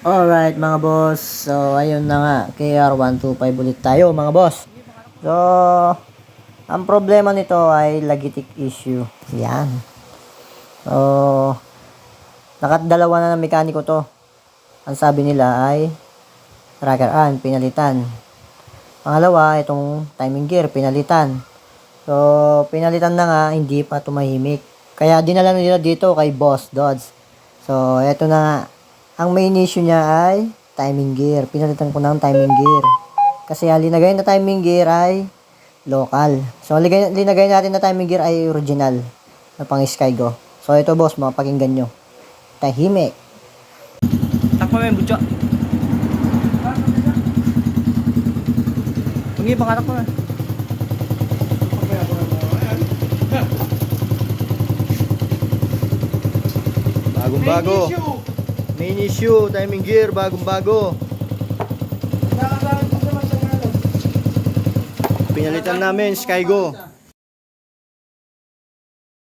Alright mga boss, so ayun na nga, KR125 ulit tayo mga boss. So, ang problema nito ay lagitik issue. Yan. So, nakadalawa na ng mekaniko to. Ang sabi nila ay tracker arm, pinalitan. Pangalawa, itong timing gear, pinalitan. So, pinalitan na nga, hindi pa tumahimik. Kaya dinala nila dito kay Boss Dodds. So, eto na nga. Ang main issue niya ay timing gear. Pinalitan ko ng timing gear. Kasi ang linagay na timing gear ay local. So, ang ligay- linagay natin na timing gear ay original na pang Skygo. So, ito boss, mapakinggan nyo. Tahimik. Takpa mo yung butya. Tungi pa katak mo na. Bagong bago. Main issue, timing gear, bagong bago. Pinalitan namin, Skygo.